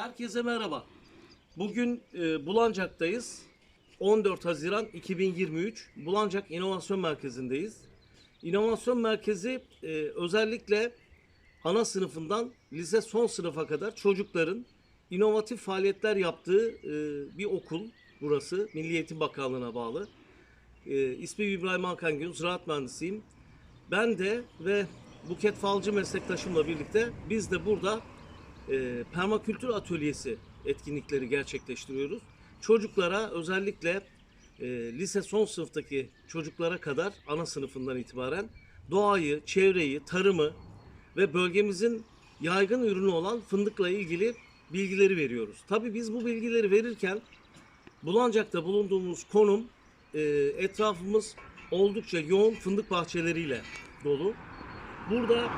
Herkese merhaba. Bugün e, Bulancak'tayız. 14 Haziran 2023 Bulancak İnovasyon Merkezi'ndeyiz. İnovasyon Merkezi e, özellikle ana sınıfından lise son sınıfa kadar çocukların inovatif faaliyetler yaptığı e, bir okul burası. Milli Eğitim Bakanlığı'na bağlı. E, ismim İbrahim Hakan Gün, ziraat mühendisiyim. Ben de ve Buket Falcı meslektaşımla birlikte biz de burada e, permakültür atölyesi etkinlikleri gerçekleştiriyoruz. Çocuklara özellikle e, lise son sınıftaki çocuklara kadar ana sınıfından itibaren doğayı, çevreyi, tarımı ve bölgemizin yaygın ürünü olan fındıkla ilgili bilgileri veriyoruz. Tabii biz bu bilgileri verirken Bulancak'ta bulunduğumuz konum e, etrafımız oldukça yoğun fındık bahçeleriyle dolu. Burada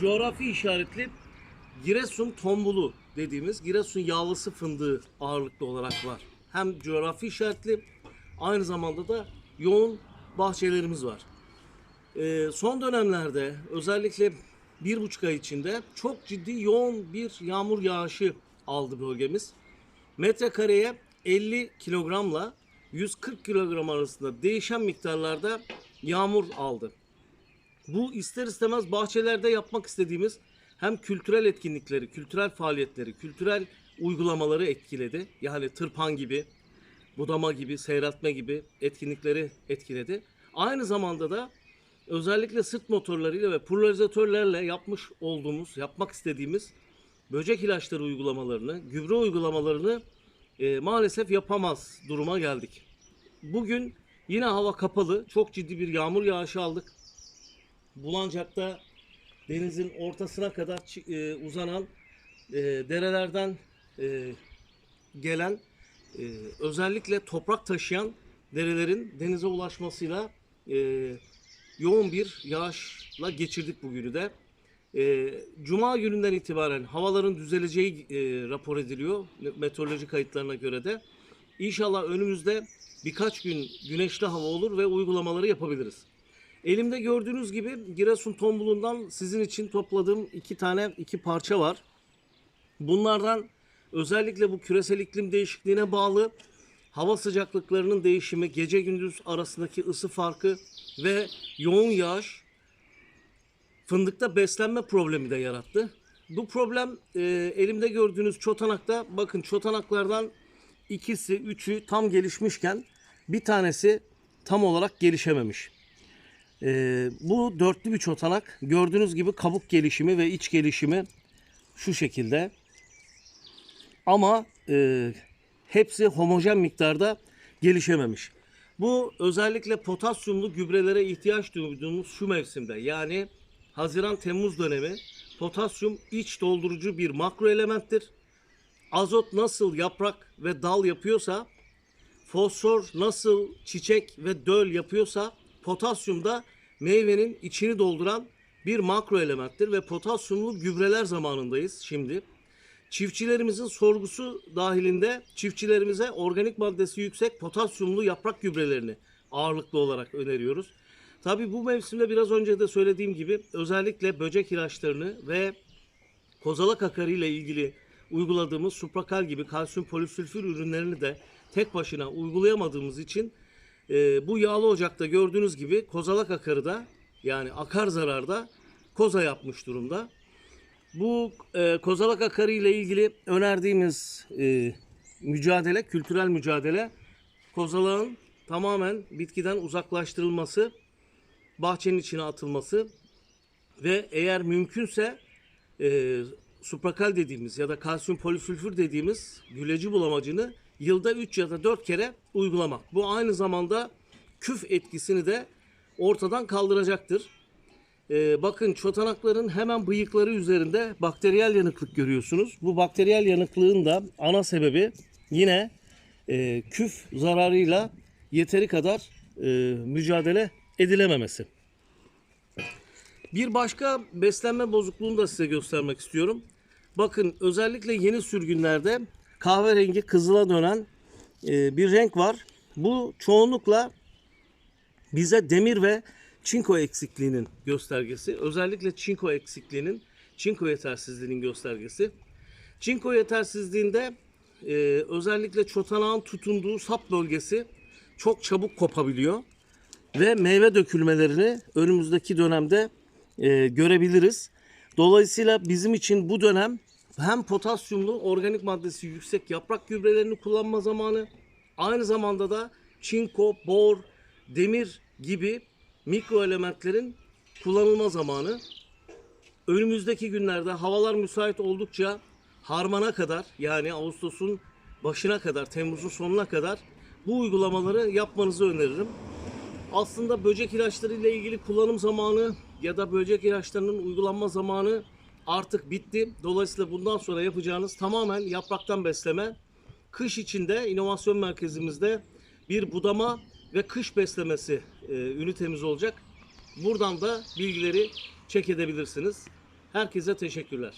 coğrafi işaretli Giresun tombulu dediğimiz Giresun yağlısı fındığı ağırlıklı olarak var. Hem coğrafi işaretli aynı zamanda da yoğun bahçelerimiz var. Ee, son dönemlerde özellikle bir buçuk ay içinde çok ciddi yoğun bir yağmur yağışı aldı bölgemiz. Metrekareye 50 kilogramla 140 kilogram arasında değişen miktarlarda yağmur aldı. Bu ister istemez bahçelerde yapmak istediğimiz hem kültürel etkinlikleri, kültürel faaliyetleri, kültürel uygulamaları etkiledi. Yani tırpan gibi, budama gibi, seyretme gibi etkinlikleri etkiledi. Aynı zamanda da özellikle sırt motorlarıyla ve pulverizatörlerle yapmış olduğumuz, yapmak istediğimiz böcek ilaçları uygulamalarını, gübre uygulamalarını e, maalesef yapamaz duruma geldik. Bugün yine hava kapalı, çok ciddi bir yağmur yağışı aldık. Bulancak'ta denizin ortasına kadar e, uzanan e, derelerden e, gelen e, özellikle toprak taşıyan derelerin denize ulaşmasıyla e, yoğun bir yağışla geçirdik bugünü de. E, Cuma gününden itibaren havaların düzeleceği e, rapor ediliyor meteoroloji kayıtlarına göre de. İnşallah önümüzde birkaç gün güneşli hava olur ve uygulamaları yapabiliriz. Elimde gördüğünüz gibi Giresun tombulundan sizin için topladığım iki tane iki parça var. Bunlardan özellikle bu küresel iklim değişikliğine bağlı hava sıcaklıklarının değişimi, gece gündüz arasındaki ısı farkı ve yoğun yağış fındıkta beslenme problemi de yarattı. Bu problem e, elimde gördüğünüz çotanakta bakın çotanaklardan ikisi, üçü tam gelişmişken bir tanesi tam olarak gelişememiş. Ee, bu dörtlü bir çotanak. Gördüğünüz gibi kabuk gelişimi ve iç gelişimi şu şekilde. Ama e, hepsi homojen miktarda gelişememiş. Bu özellikle potasyumlu gübrelere ihtiyaç duyduğumuz şu mevsimde yani Haziran-Temmuz dönemi potasyum iç doldurucu bir makro elementtir. Azot nasıl yaprak ve dal yapıyorsa fosfor nasıl çiçek ve döl yapıyorsa potasyum da meyvenin içini dolduran bir makro elementtir ve potasyumlu gübreler zamanındayız şimdi. Çiftçilerimizin sorgusu dahilinde çiftçilerimize organik maddesi yüksek potasyumlu yaprak gübrelerini ağırlıklı olarak öneriyoruz. Tabii bu mevsimde biraz önce de söylediğim gibi özellikle böcek ilaçlarını ve kozalak akarı ile ilgili uyguladığımız suprakal gibi kalsiyum polisülfür ürünlerini de tek başına uygulayamadığımız için e, bu yağlı ocakta gördüğünüz gibi kozalak akarı da yani akar zararda koza yapmış durumda. Bu e, kozalak akarı ile ilgili önerdiğimiz e, mücadele, kültürel mücadele kozalağın tamamen bitkiden uzaklaştırılması, bahçenin içine atılması ve eğer mümkünse e, suprakal dediğimiz ya da kalsiyum polisülfür dediğimiz güleci bulamacını yılda 3 ya da 4 kere uygulamak. Bu aynı zamanda küf etkisini de ortadan kaldıracaktır. Ee, bakın çotanakların hemen bıyıkları üzerinde bakteriyel yanıklık görüyorsunuz. Bu bakteriyel yanıklığın da ana sebebi yine e, küf zararıyla yeteri kadar e, mücadele edilememesi. Bir başka beslenme bozukluğunu da size göstermek istiyorum. Bakın özellikle yeni sürgünlerde kahverengi kızıla dönen e, bir renk var. Bu çoğunlukla bize demir ve çinko eksikliğinin göstergesi. Özellikle çinko eksikliğinin, çinko yetersizliğinin göstergesi. Çinko yetersizliğinde e, özellikle çotanağın tutunduğu sap bölgesi çok çabuk kopabiliyor ve meyve dökülmelerini önümüzdeki dönemde e, görebiliriz. Dolayısıyla bizim için bu dönem hem potasyumlu organik maddesi yüksek yaprak gübrelerini kullanma zamanı aynı zamanda da çinko, bor, demir gibi mikro elementlerin kullanılma zamanı. Önümüzdeki günlerde havalar müsait oldukça harmana kadar yani Ağustos'un başına kadar, Temmuz'un sonuna kadar bu uygulamaları yapmanızı öneririm. Aslında böcek ilaçları ile ilgili kullanım zamanı ya da böcek ilaçlarının uygulanma zamanı artık bitti. Dolayısıyla bundan sonra yapacağınız tamamen yapraktan besleme. Kış içinde inovasyon merkezimizde bir budama ve kış beslemesi e, ünitemiz olacak. Buradan da bilgileri çek edebilirsiniz. Herkese teşekkürler.